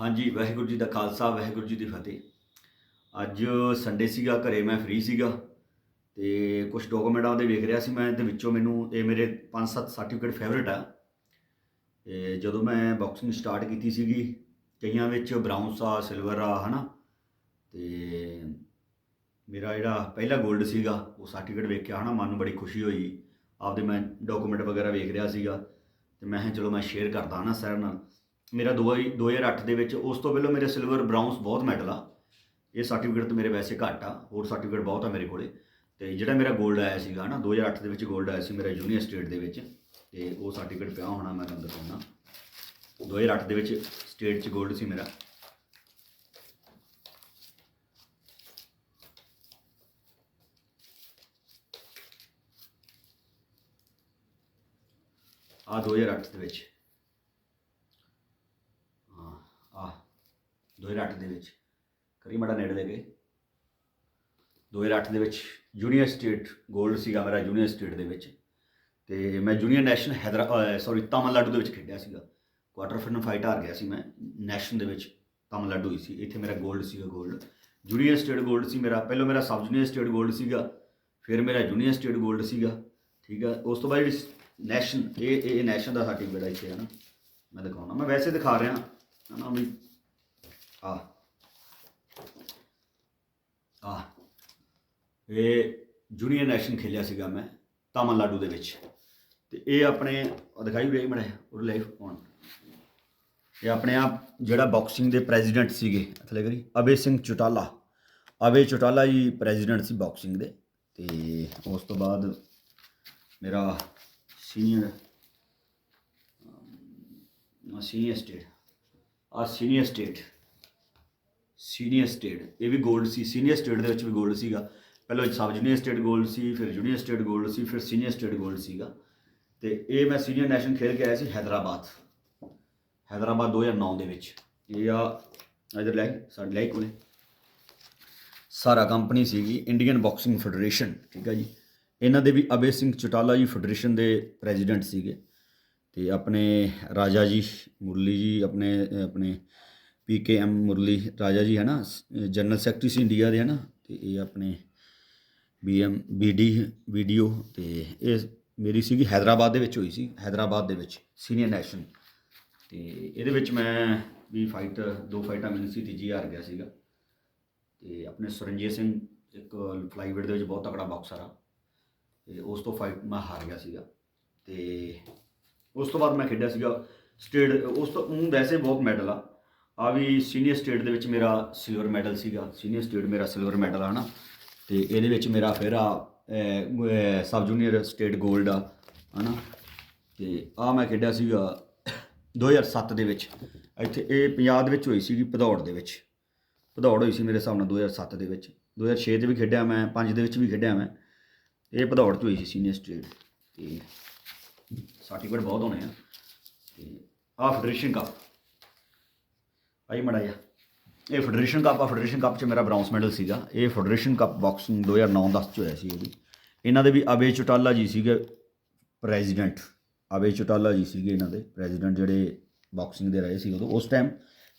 ਹਾਂਜੀ, ਵਾਹਿਗੁਰੂ ਜੀ ਦਾ ਖਾਲਸਾ, ਵਾਹਿਗੁਰੂ ਜੀ ਦੀ ਫਤਿਹ। ਅੱਜ ਸੰਡੇ ਸੀਗਾ, ਘਰੇ ਮੈਂ ਫ੍ਰੀ ਸੀਗਾ ਤੇ ਕੁਝ ਡਾਕੂਮੈਂਟਾਂ ਦੇ ਵੇਖ ਰਿਹਾ ਸੀ ਮੈਂ, ਤੇ ਵਿੱਚੋਂ ਮੈਨੂੰ ਇਹ ਮੇਰੇ 5-7 ਸਰਟੀਫਿਕੇਟ ਫੇਵਰਿਟ ਆ। ਤੇ ਜਦੋਂ ਮੈਂ ਬਾਕਸਿੰਗ ਸਟਾਰਟ ਕੀਤੀ ਸੀਗੀ, ਕਈਆਂ ਵਿੱਚ ਬ੍ਰਾਊਨਸ ਆ ਸਿਲਵਰ ਆ, ਹਨਾ? ਤੇ ਮੇਰਾ ਜਿਹੜਾ ਪਹਿਲਾ 골ਡ ਸੀਗਾ, ਉਹ ਸਰਟੀਫਿਕੇਟ ਵੇਖਿਆ ਕੇ, ਹਨਾ, ਮਨ ਨੂੰ ਬੜੀ ਖੁਸ਼ੀ ਹੋਈ। ਆਪਦੇ ਮੈਂ ਡਾਕੂਮੈਂਟ ਵਗੈਰਾ ਵੇਖ ਰਿਹਾ ਸੀਗਾ, ਤੇ ਮੈਂ ਕਿਹਾ ਚਲੋ ਮੈਂ ਸ਼ੇਅਰ ਕਰਦਾ, ਹਨਾ ਸਰ ਨਾਲ। ਮੇਰਾ 2008 ਦੇ ਵਿੱਚ ਉਸ ਤੋਂ ਪਹਿਲਾਂ ਮੇਰੇ ਸਿਲਵਰ ਬ੍ਰਾਊਨਸ ਬਹੁਤ ਮੈਡਲ ਆ। ਇਹ ਸਰਟੀਫਿਕੇਟ ਤੇ ਮੇਰੇ ਵੈਸੇ ਘੱਟ ਆ, ਹੋਰ ਸਰਟੀਫਿਕੇਟ ਬਹੁਤ ਆ ਮੇਰੇ ਕੋਲੇ। ਤੇ ਜਿਹੜਾ ਮੇਰਾ 골ਡ ਆਇਆ ਸੀਗਾ ਨਾ 2008 ਦੇ ਵਿੱਚ 골ਡ ਆਇਆ ਸੀ ਮੇਰਾ ਯੂਨੀਅਰ ਸਟੇਟ ਦੇ ਵਿੱਚ। ਤੇ ਉਹ ਸਰਟੀਫਿਕੇਟ ਪਿਆ ਹੋਣਾ, ਮੈਂ ਤੁਹਾਨੂੰ ਦਿਖਾਉਣਾ। 2008 ਦੇ ਵਿੱਚ ਸਟੇਟ 'ਚ 골ਡ ਸੀ ਮੇਰਾ। ਆ 2008 ਦੇ ਵਿੱਚ। 2008 ਦੇ ਵਿੱਚ। ਕਰੀ ਮੜਾ ਨੇੜੇ ਲੈ ਗਏ। 2008 ਦੇ ਵਿੱਚ ਜੂਨੀਅਰ ਸਟੇਟ ਗੋਲਡ ਸੀਗਾ ਮੇਰਾ ਜੂਨੀਅਰ ਸਟੇਟ ਦੇ ਵਿੱਚ। ਤੇ ਮੈਂ ਜੂਨੀਅਰ ਨੈਸ਼ਨਲ ਹੈਦਰਾ ਸੌਰੀ ਤਾਮਿਲਨਾਡੂ ਦੇ ਵਿੱਚ ਖੇਡਿਆ ਸੀਗਾ। ਕੁਆਟਰ ਫਾਈਨਲ ਫਾਈਟ ਹਾਰ ਗਿਆ ਸੀ ਮੈਂ। ਨੈਸ਼ਨਲ ਦੇ ਵਿੱਚ ਤਾਮਿਲਨਾਡੂ ਹੀ ਸੀ। ਇੱਥੇ ਮੇਰਾ ਗੋਲਡ ਸੀਗਾ ਗੋਲਡ ਜੂਨੀਅਰ ਸਟੇਟ ਗੋਲਡ ਸੀ ਮੇਰਾ। ਪਹਿਲਾਂ ਮੇਰਾ ਸਬ ਜੂਨੀਅਰ ਸਟੇਟ ਗੋਲਡ ਸੀਗਾ। ਫਿਰ ਮੇਰਾ ਜੂਨੀਅਰ ਸਟੇਟ ਗੋਲਡ ਸੀਗਾ। ਠੀਕ ਹੈ ਉਸ ਤੋਂ ਬਾਅਦ ਜਿਹੜੀ ਨੈਸ਼ਨ ਇਹ ਇਹ ਨੈਸ਼ਨ ਦਾ ਸਰਟੀਫਿਕੇਟ ਇੱਥੇ ਹੈ ਨਾ। ਮੈਂ ਦਿਖਾਉਣਾ। ਮੈਂ ਵੈਸੇ ਦਿਖਾ ਰਿਹਾ। ਹਨਾ ਵੀ ਆ ਆ ਇਹ ਜੂਨੀਅਰ ਨੈਸ਼ਨ ਖੇਲਿਆ ਸੀਗਾ ਮੈਂ ਤਾਮਿਲਨਾਡੂ ਦੇ ਵਿੱਚ। ਤੇ ਇਹ ਆਪਣੇ ਉਹ ਦਿਖਾਈ ਰਹੀ ਮੜਾ ਉਹ ਲਾਈਫ ਔਨ ਇਹ ਆਪਣੇ ਆਪ ਜਿਹੜਾ ਬਾਕਸਿੰਗ ਦੇ ਪ੍ਰੈਜ਼ੀਡੈਂਟ ਸੀਗੇ ਥੱਲੇ ਕਰੀ। ਅਬੇ ਸਿੰਘ ਚੁਟਾਲਾ। ਅਬੇ ਚੁਟਾਲਾ ਜੀ ਪ੍ਰੈਜ਼ੀਡੈਂਟ ਸੀ ਬਾਕਸਿੰਗ ਦੇ। ਤੇ ਉਸ ਤੋਂ ਬਾਅਦ ਮੇਰਾ ਸੀਨੀਅਰ ਸੀਨੀਅਰ ਸਟੇਟ ਆ ਸੀਨੀਅਰ ਸਟੇਟ ਸੀਨੀਅਰ ਸਟੇਟ ਇਹ ਵੀ 골ਡ ਸੀ ਸੀਨੀਅਰ ਸਟੇਟ ਦੇ ਵਿੱਚ ਵੀ 골ਡ ਸੀਗਾ। ਪਹਿਲਾਂ ਸਬ ਜੂਨੀਅਰ ਸਟੇਟ 골ਡ ਸੀ, ਫਿਰ ਜੂਨੀਅਰ ਸਟੇਟ 골ਡ ਸੀ, ਫਿਰ ਸੀਨੀਅਰ ਸਟੇਟ 골ਡ ਸੀਗਾ। ਤੇ ਇਹ ਮੈਂ ਸੀਨੀਅਰ ਨੈਸ਼ਨਲ ਖੇਡ ਕੇ ਆਇਆ ਸੀ ਹైదరాబాద్ ਹైదరాబాద్ 2009 ਦੇ ਵਿੱਚ। ਇਹ ਆ ਇਧਰ ਲੈ, ਸਾਡੇ ਲੈ ਕੋਲੇ। ਸਾਰਾ ਕੰਪਨੀ ਸੀਗੀ ਇੰਡੀਅਨ ਬਾਕਸਿੰਗ ਫੈਡਰੇਸ਼ਨ ਠੀਕ ਹੈ ਜੀ। ਇਹਨਾਂ ਦੇ ਵੀ ਅਬੇ ਸਿੰਘ ਚਟਾਲਾ ਜੀ ਫੈਡਰੇਸ਼ਨ ਦੇ ਪ੍ਰੈਜ਼ੀਡੈਂਟ ਸੀਗੇ। ਤੇ ਆਪਣੇ ਰਾਜਾ ਜੀ, ਮੁਰਲੀ ਜੀ, ਆਪਣੇ ਆਪਣੇ ਪੀ ਕੇ ਐਮ ਮੁਰਲੀ ਰਾਜਾ ਜੀ ਹੈ ਨਾ ਜਨਰਲ ਸੈਕਟਰੀ ਸੀ ਇੰਡੀਆ ਦੇ ਹੈ ਨਾ ਤੇ ਇਹ ਆਪਣੇ ਬੀਐਮ ਬੀਡੀ ਵੀਡੀਓ ਤੇ ਇਹ ਮੇਰੀ ਸੀਗੀ ਹੈਦਰਾਬਾਦ ਦੇ ਵਿੱਚ ਹੋਈ ਸੀ, ਹੈਦਰਾਬਾਦ ਦੇ ਵਿੱਚ, ਸੀਨੀਅਰ ਨੈਸ਼ਨ ਤੇ ਇਹਦੇ ਵਿੱਚ ਮੈਂ ਵੀ ਫਾਈਟ ਦੋ ਫਾਈਟਾਂ ਮੈਨੂੰ ਸੀ, ਤੀਜੀ ਹਾਰ ਗਿਆ ਸੀਗਾ। ਤੇ ਆਪਣੇ ਸੁਰੰਜੀਤ ਸਿੰਘ ਇੱਕ ਫਲਾਈਵੇਟ ਦੇ ਵਿੱਚ ਬਹੁਤ ਤਕੜਾ ਬਾਕਸਰ ਆ। ਤੇ ਉਸ ਤੋਂ ਫਾਈਟ ਮੈਂ ਹਾਰ ਗਿਆ ਸੀਗਾ। ਤੇ ਉਸ ਤੋਂ ਬਾਅਦ ਮੈਂ ਖੇਡਿਆ ਸੀਗਾ ਸਟੇਟ, ਉਸ ਤੋਂ ਊਂ ਵੈਸੇ ਬਹੁਤ ਮੈਡਲ ਆ। ਆ ਵੀ ਸੀਨੀਅਰ ਸਟੇਟ ਦੇ ਵਿੱਚ ਮੇਰਾ ਸਿਲਵਰ ਮੈਡਲ ਸੀਗਾ। ਸੀਨੀਅਰ ਸਟੇਟ ਮੇਰਾ ਸਿਲਵਰ ਮੈਡਲ ਆ ਨਾ ਤੇ ਇਹਦੇ ਵਿੱਚ ਮੇਰਾ ਫਿਰ ਆ ਸਬ ਜੂਨੀਅਰ ਸਟੇਟ 골ਡ ਆ, ਹਨਾ? ਤੇ ਆ ਮੈਂ ਖੇਡਿਆ ਸੀਗਾ 2007 ਦੇ ਵਿੱਚ। ਇੱਥੇ ਇਹ ਪੰਜਾਬ ਦੇ ਵਿੱਚ ਹੋਈ ਸੀਗੀ, ਭਦੌੜ ਦੇ ਵਿੱਚ। ਭਦੌੜ ਹੋਈ ਸੀ ਮੇਰੇ ਹਿਸਾਬ ਨਾਲ 2007 ਦੇ ਵਿੱਚ। 2006 ਦੇ ਵੀ ਖੇਡਿਆ ਮੈਂ 5 ਦੇ ਵਿੱਚ ਵੀ ਖੇਡਿਆ ਮੈਂ। ਇਹ ਭਦੌੜ 'ਚ ਹੋਈ ਸੀ ਸੀਨੀਅਰ ਸਟੇਟ ਤੇ ਸਰਟੀਫਿਕੇਟ ਬਹੁਤ ਹੋਣੇ ਆ। ਤੇ ਆ ਫੈਡਰੇਸ਼ਨ ਕੱਪ ਭਾਈ ਆਈ ਮੜਾਇਆ ਇਹ ਫੈਡਰੇਸ਼ਨ ਕੱਪ ਆ ਫੈਡਰੇਸ਼ਨ ਕੱਪ 'ਚ ਮੇਰਾ ਬ੍ਰਾਊਨਸ ਮੈਡਲ ਸੀਗਾ। ਇਹ ਫੈਡਰੇਸ਼ਨ ਕੱਪ ਬਾਕਸਿੰਗ 2009-10 'ਚ ਹੋਇਆ ਸੀ ਇਹ ਵੀ। ਇਹਨਾਂ ਦੇ ਵੀ ਅਬੇ ਚੁਟਾਲਾ ਜੀ ਸੀਗੇ ਪ੍ਰੈਜ਼ੀਡੈਂਟ ਅਬੇ ਚੁਟਾਲਾ ਜੀ ਸੀਗੇ ਇਹਨਾਂ ਦੇ ਪ੍ਰੈਜ਼ੀਡੈਂਟ ਜਿਹੜੇ ਬਾਕਸਿੰਗ ਦੇ ਰਹੇ ਸੀ ਉਦੋਂ। ਉਸ ਟਾਈਮ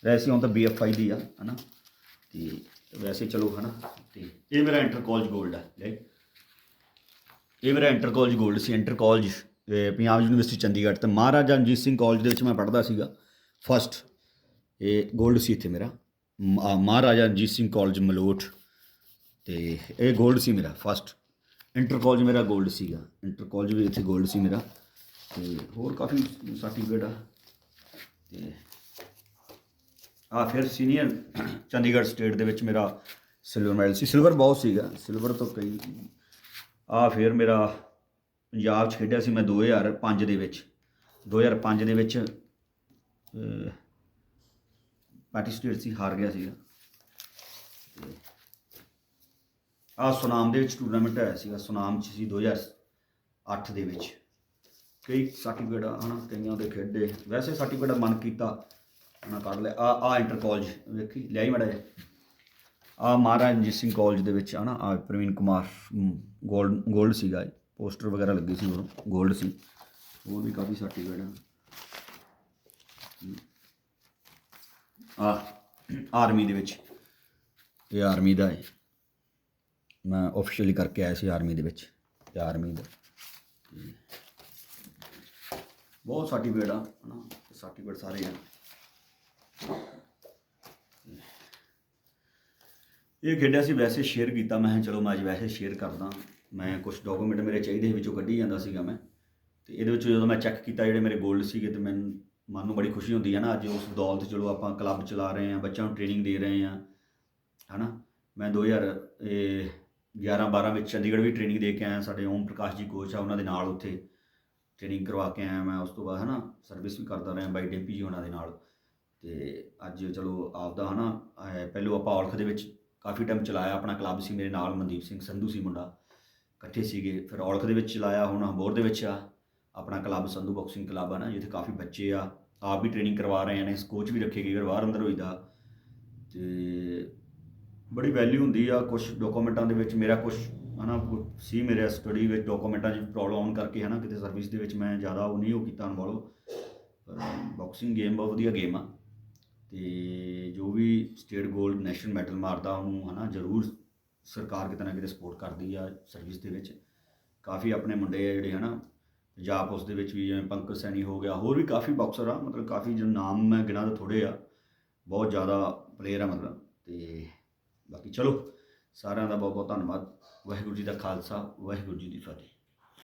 ਰਹੇ ਸੀ ਹੁਣ ਤਾਂ ਬੀਐਫਆਈ ਦੀ ਆ, ਹਨਾ? ਤੇ ਵੈਸੇ ਚਲੋ, ਹਨਾ? ਤੇ ਇਹ ਮੇਰਾ ਇੰਟਰ ਕਾਲਜ 골ਡ ਆ, ਲੈ। ਇਹ ਮੇਰਾ ਇੰਟਰ ਕਾਲਜ 골ਡ ਸੀ inter college Punjab university Chandigarh ਤੇ ਮਹਾਰਾਜਾ ਰਣਜੀਤ ਸਿੰਘ ਕਾਲਜ ਦੇ ਵਿੱਚ ਮੈਂ ਪੜ੍ਹਦਾ ਸੀਗਾ। ਫਸਟ ਇਹ ਗੋਲਡ ਸੀ ਇੱਥੇ ਮੇਰਾ। ਮਹਾਰਾਜਾ ਰਣਜੀਤ ਸਿੰਘ ਕਾਲਜ ਮਲੋਟ। ਤੇ ਇਹ ਗੋਲਡ ਸੀ ਮੇਰਾ ਫਸਟ ਇੰਟਰ ਕਾਲਜ ਮੇਰਾ ਗੋਲਡ ਸੀਗਾ। ਇੰਟਰ ਕਾਲਜ ਵੀ ਇੱਥੇ ਗੋਲਡ ਸੀ ਮੇਰਾ। ਤੇ ਹੋਰ ਕਾਫੀ ਸਰਟੀਫਿਕੇਟ ਆ। ਤੇ ਆ ਫਿਰ ਸੀਨੀਅਰ ਚੰਡੀਗੜ੍ਹ ਸਟੇਟ ਦੇ ਵਿੱਚ ਮੇਰਾ ਸਿਲਵਰ ਮੈਡਲ ਸੀ। ਸਿਲਵਰ ਬਹੁਤ ਸੀਗਾ। ਸਿਲਵਰ ਤੋਂ ਕਈ ਆ ਫਿਰ ਮੇਰਾ ਪੰਜਾਬ ਖੇਡਿਆ ਸੀ ਮੈਂ 2005 ਦੇ ਵਿੱਚ। 2005 ਦੇ ਵਿੱਚ ਪਾਰਟਿਸਪੇਟ ਸੀ, ਹਾਰ ਗਿਆ ਸੀਗਾ। ਆ ਸੁਨਾਮ ਦੇ ਵਿੱਚ ਟੂਰਨਾਮੈਂਟ ਹੋਇਆ ਸੀਗਾ, ਸੁਨਾਮ ਚ ਸੀ 2008 ਦੇ ਵਿੱਚ। ਕਈ ਸਰਟੀਫਿਕੇਟ ਹਨਾ, ਕਈਆਂ ਦੇ ਖੇਡੇ। ਵੈਸੇ ਸਰਟੀਫਿਕੇਟ ਮਨ ਕੀਤਾ, ਹਨਾ, ਕੱਢ ਲਿਆ। ਆ ਆ ਇੰਟਰ ਕਾਲਜ ਵੇਖੀ ਲਿਆ ਹੀ ਮੜਾ ਆ ਮਹਾਰਾਜ ਰਣਜੀਤ ਸਿੰਘ ਕਾਲਜ ਦੇ ਵਿੱਚ, ਹਨਾ ਆ ਪ੍ਰਵੀਨ ਕੁਮਾਰ 골ਡ ਗੋਲਡ ਸੀਗਾ ਪੋਸਟਰ ਵਗੈਰਾ ਲੱਗੇ ਸੀ ਉਹ ਗੋਲਡ ਸੀ। ਉਹ ਵੀ ਕਾਫੀ ਸਰਟੀਫਿਕੇਟ ਆ। ਆ, ਆਰਮੀ ਦੇ ਵਿੱਚ। ਇਹ ਆਰਮੀ ਦਾ ਹੈ। ਮੈਂ ਆਫੀਸ਼ੀਅਲੀ ਕਰਕੇ ਆਇਆ ਸੀ ਆਰਮੀ ਦੇ ਵਿੱਚ, ਤੇ ਆਰਮੀ ਦਾ। ਬਹੁਤ ਸਰਟੀਫਿਕੇਟ ਆ, ਹਨਾ? ਸਰਟੀਫਿਕੇਟ ਸਾਰੇ ਆ। ਇਹ ਖੇਡਿਆ ਸੀ ਵੈਸੇ ਸ਼ੇਅਰ ਕੀਤਾ, ਮੈਂ ਕਿਹਾ ਚਲੋ ਮੈਂ ਅੱਜ ਵੈਸੇ ਸ਼ੇਅਰ ਕਰਦਾ। ਮੈਂ ਕੁਝ ਡਾਕੂਮੈਂਟ ਮੇਰੇ ਚਾਹੀਦੇ ਸੀ ਵਿੱਚੋਂ ਕੱਢੀ ਜਾਂਦਾ ਸੀਗਾ ਮੈਂ। ਤੇ ਇਹਦੇ ਵਿੱਚੋਂ ਜਦੋਂ ਮੈਂ ਚੈੱਕ ਕੀਤਾ, ਜਿਹੜੇ ਮੇਰੇ ਗੋਲਡ ਸੀਗੇ, ਤੇ ਮੈਨੂੰ ਮਨ ਨੂੰ ਬੜੀ ਖੁਸ਼ੀ ਹੁੰਦੀ ਹੈ ਨਾ, ਅੱਜ ਉਸ ਦੌਲਤ ਚਲੋ ਆਪਾਂ ਕਲੱਬ ਚਲਾ ਰਹੇ ਹਾਂ, ਬੱਚਿਆਂ ਨੂੰ ਟ੍ਰੇਨਿੰਗ ਦੇ ਰਹੇ ਹਾਂ, ਹਨਾ? ਮੈਂ 2011 12 ਵਿੱਚ ਚੰਡੀਗੜ੍ਹ ਵੀ ਟ੍ਰੇਨਿੰਗ ਦੇ ਕੇ ਆਇਆ, ਸਾਡੇ ਓਮ ਪ੍ਰਕਾਸ਼ ਜੀ ਕੋਚ ਆ, ਉਹਨਾਂ ਦੇ ਨਾਲ ਉੱਥੇ ਟ੍ਰੇਨਿੰਗ ਕਰਵਾ ਕੇ ਆਇਆ ਮੈਂ, ਉਸ ਤੋਂ ਬਾਅਦ, ਹਨਾ ਸਰਵਿਸ ਵੀ ਕਰਦਾ ਰਿਹਾ ਬਾਈ ਡੇਪੀ ਜੀ ਉਹਨਾਂ ਦੇ ਨਾਲ। ਤੇ ਅੱਜ ਚਲੋ ਆਪਦਾ, ਹਨਾ ਅਹ ਪਹਿਲੋਂ ਆਪਾਂ ਔਲਖ ਦੇ ਵਿੱਚ ਕਾਫੀ ਟਾਈਮ ਚਲਾਇਆ, ਆਪਣਾ ਕਲੱਬ ਸੀ ਮੇਰੇ ਨਾਲ, ਮਨਦੀਪ ਸਿੰਘ ਸੰਧੂ ਸੀ ਮੁੰਡਾ, ਇਕੱਠੇ ਸੀਗੇ, ਫਿਰ ਔਲਖ ਦੇ ਵਿੱਚ ਚਲਾਇਆ, ਹੁਣ ਹੰਬੋਰ ਦੇ ਵਿੱਚ ਆ। ਆਪਣਾ ਕਲੱਬ, ਸੰਧੂ ਬਾਕਸਿੰਗ ਕਲੱਬ ਆ ਨਾ, ਜਿੱਥੇ ਕਾਫੀ ਬੱਚੇ ਆ, ਆਪ ਵੀ ਟ੍ਰੇਨਿੰਗ ਕਰਵਾ ਰਹੇ ਨੇ ਕੋਚ ਵੀ ਰੱਖੇ ਗਏ ਬਾਹਰ ਅੰਦਰ ਹੋਈਦਾ। ਤੇ ਬੜੀ ਵੈਲਿਊ ਹੁੰਦੀ ਆ ਕੁਝ ਡਾਕੂਮੈਂਟਾਂ ਦੇ ਵਿੱਚ, ਮੇਰਾ ਕੁਝ ਹਨਾ, ਕੁਛ ਸੀ ਮੇਰੇ ਸਟੱਡੀ ਵਿੱਚ ਡਾਕੂਮੈਂਟਾਂ 'ਚ ਪ੍ਰੋਬਲਮ ਆਉਣ ਕਰਕੇ, ਹਨਾ, ਕਿਤੇ ਸਰਵਿਸ ਦੇ ਵਿੱਚ ਮੈਂ ਜ਼ਿਆਦਾ ਉਹ ਨਹੀਂ, ਉਹ ਕੀਤਾ ਇਨਵੋਲਵ ਪਰ ਬਾਕਸਿੰਗ ਗੇਮ ਬਹੁਤ ਵਧੀਆ ਗੇਮ ਆ। ਤੇ ਜੋ ਵੀ ਸਟੇਟ 골ਡ ਨੈਸ਼ਨਲ ਮੈਡਲ ਮਾਰਦਾ, ਉਹਨੂੰ, ਹਨਾ, ਜ਼ਰੂਰ ਸਰਕਾਰ ਕਿਤੇ ਨਾ ਕਿਤੇ ਸਪੋਰਟ ਕਰਦੀ ਆ ਸਰਵਿਸ ਦੇ ਵਿੱਚ। ਕਾਫੀ ਆਪਣੇ ਮੁੰਡੇ ਆ ਜਿਹੜੇ, ਹਨਾ ਪੰਜਾਬ ਉਸ ਦੇ ਵਿੱਚ ਵੀ ਜਿਵੇਂ ਪੰਕਜ ਸੈਣੀ ਹੋ ਗਿਆ, ਹੋਰ ਵੀ ਕਾਫੀ ਬਾਕਸਰ ਆ, ਮਤਲਬ ਕਾਫੀ ਜੋ ਨਾਮ ਮੈਂ ਗਿਣਾ ਤਾਂ ਥੋੜੇ ਆ, ਬਹੁਤ ਜ਼ਿਆਦਾ ਪਲੇਅਰ ਆ ਮਤਲਬ, ਤੇ ਬਾਕੀ ਚਲੋ, ਸਾਰਿਆਂ ਦਾ ਬਹੁਤ ਬਹੁਤ ਧੰਨਵਾਦ, ਵਾਹਿਗੁਰੂ ਜੀ ਦਾ ਖਾਲਸਾ, ਵਾਹਿਗੁਰੂ ਜੀ ਦੀ ਫਤਿਹ।